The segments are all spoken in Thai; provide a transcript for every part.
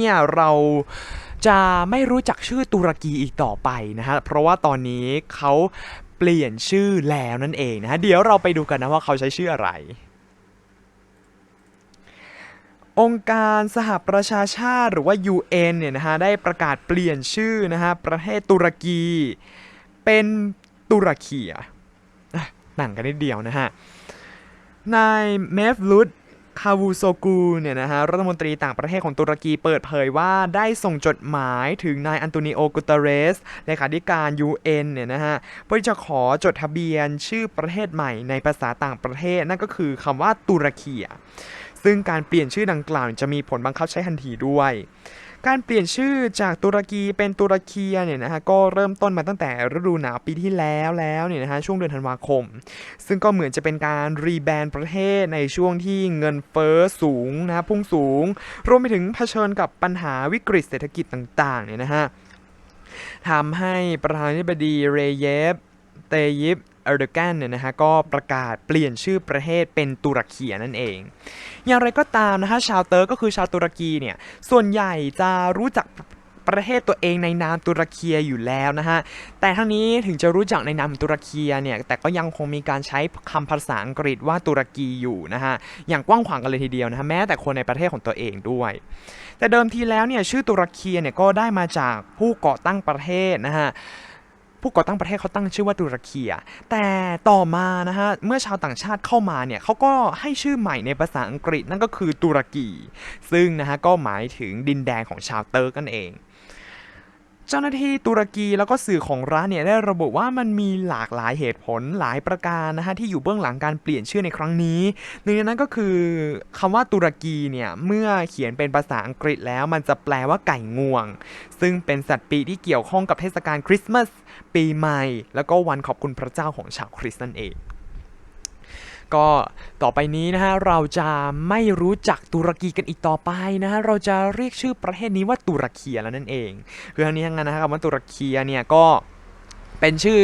เนี่ยเราจะไม่รู้จักชื่อตุรกีอีกต่อไปนะฮะ เพราะว่าตอนนี้เขาเปลี่ยนชื่อแล้วนั่นเองนะฮะ เดี๋ยวเราไปดูกันนะว่าเขาใช้ชื่ออะไร องค์การสหประชาชาติหรือว่า UN เนี่ยนะฮะ ได้ประกาศเปลี่ยนชื่อนะฮะ ประเทศตุรกีเป็นตุรเคีอะต่างกันนิดเดียวนะฮะ นายเมฟลุต คาวูโซกูเนี่ยนะฮะรัฐมนตรีต่างประเทศของตุรกีเปิดเผยว่าได้ส่งจดหมายถึงนายอันโตนิโอกุตเรสเลขาธิการ UN เนี่ยนะฮะเพื่อจะขอจดทะเบียนชื่อประเทศใหม่ในภาษาต่างประเทศ นั่นก็คือคำว่าตุรกีซึ่งการเปลี่ยนชื่อดังกล่าวจะมีผลบังคับใช้ทันทีด้วย การเปลี่ยนชื่อจากตุรกีเป็นตุรเคียเนี่ยนะฮะก็เริ่มต้นมาตั้งแต่ฤดูหนาวปีที่แล้วแล้วเนี่ยนะฮะช่วงเดือนธันวาคม ซึ่งก็เหมือนจะเป็นการรีแบรนด์ประเทศในช่วงที่เงินเฟ้อสูงนะฮะพุ่งสูง รวมไปถึงเผชิญกับปัญหาวิกฤตเศรษฐกิจต่างๆเนี่ยนะฮะทำให้ประธานาธิบดีเรเยฟเตยิปเอร์โดกันเนี่ยนะฮะก็ประกาศเปลี่ยนชื่อประเทศเป็นตุรเคีนั่นเอง อย่างไรก็ตามนะฮะชาวเติร์กก็คือชาวตุรกีเนี่ยส่วนใหญ่จะรู้จักประเทศตัวเองในนามตุรเคีอยู่แล้วนะฮะ แต่ทั้งนี้ถึงจะรู้จักในนามตุรเคีเนี่ย แต่ก็ยังคงมีการใช้คำภาษาอังกฤษว่าตุรกีอยู่นะฮะ อย่างกว้างขวางกันเลยทีเดียวนะฮะ แม้แต่คนในประเทศของตัวเองด้วย แต่เดิมทีแล้วเนี่ยชื่อตุรเคีเนี่ยก็ได้มาจากผู้ก่อตั้งประเทศนะฮะ ผู้ก่อตั้งประเทศเขาตั้งชื่อว่าตุรกีแต่ต่อมานะฮะเมื่อชาวต่างชาติเข้ามาเนี่ยเขาก็ให้ชื่อใหม่ในภาษาอังกฤษนั่นก็คือตุรกี ซึ่งนะฮะก็หมายถึงดินแดนของชาวเติร์กนั่นเอง เจ้าหน้าที่ตุรกีแล้วก็สื่อของรัฐเนี่ยได้ระบุว่ามันมีหลากหลายเหตุผลหลายประการนะฮะที่อยู่เบื้องหลังการเปลี่ยนชื่อในครั้งนี้หนึ่งในนั้นก็คือคำว่าตุรกีเนี่ยเมื่อเขียนเป็นภาษาอังกฤษแล้วมันจะแปลว่าไก่งวง ซึ่งเป็นสัตว์ปีที่เกี่ยวข้องกับเทศกาลคริสต์มาสปีใหม่ แล้วก็วันขอบคุณพระเจ้าของชาวคริสต์นั่นเอง ก็ต่อไปนี้นะฮะเราจะไม่รู้จักตุรกีกันอีกต่อไปนะฮะเราจะเรียกชื่อประเทศนี้ว่าตุรเคีแล้วนั่นเองคือทั้งนี้ทั้งนั้นนะครับคำว่าตุรเคีเนี่ยก็เป็นชื่อ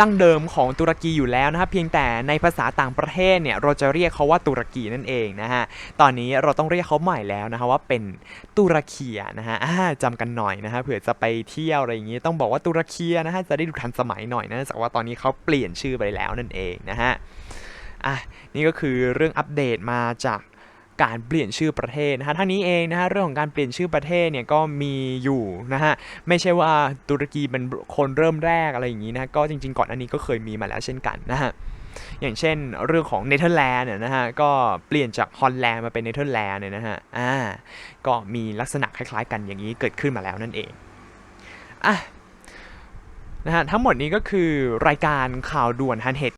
ดั้งเดิมของตุรกีอยู่แล้วนะครับเพียงแต่ในภาษาต่างประเทศเนี่ยเราจะเรียกเขาว่าตุรกีนั่นเองนะฮะตอนนี้เราต้องเรียกเขาใหม่แล้วนะฮะว่าเป็นตุรเคีนะฮะจำกันหน่อยนะฮะเผื่อจะไปเที่ยวอะไรอย่างงี้ต้องบอกว่าตุรเคีนะฮะจะได้ดูทันสมัยหน่อยนะจากว่าตอนนี้เขาเปลี่ยนชื่อไปแล้วนั่นเองนะฮะ อะนี่ก็คือเรื่องอัปเดตมาจากการเปลี่ยนชื่อประเทศนะฮะทั้งนี้เองนะฮะเรื่องของการเปลี่ยนชื่อประเทศเนี่ยก็มีอยู่นะฮะไม่ใช่ว่าตุรกีเป็นคนเริ่มแรกอะไรอย่างนี้นะก็จริง ๆ ก่อนอันนี้ก็เคยมีมาแล้วเช่นกันนะฮะอย่างเช่นเรื่องของเนเธอร์แลนด์เนี่ยนะฮะก็เปลี่ยนจากฮอลแลนด์มาเป็นเนเธอร์แลนด์เนี่ยนะฮะอ่าก็มีลักษณะคล้ายๆ กันอย่างนี้เกิดขึ้นมาแล้วนั่นเองอะนะฮะทั้งหมดนี้ก็คือรายการข่าวด่วนทันเหตุ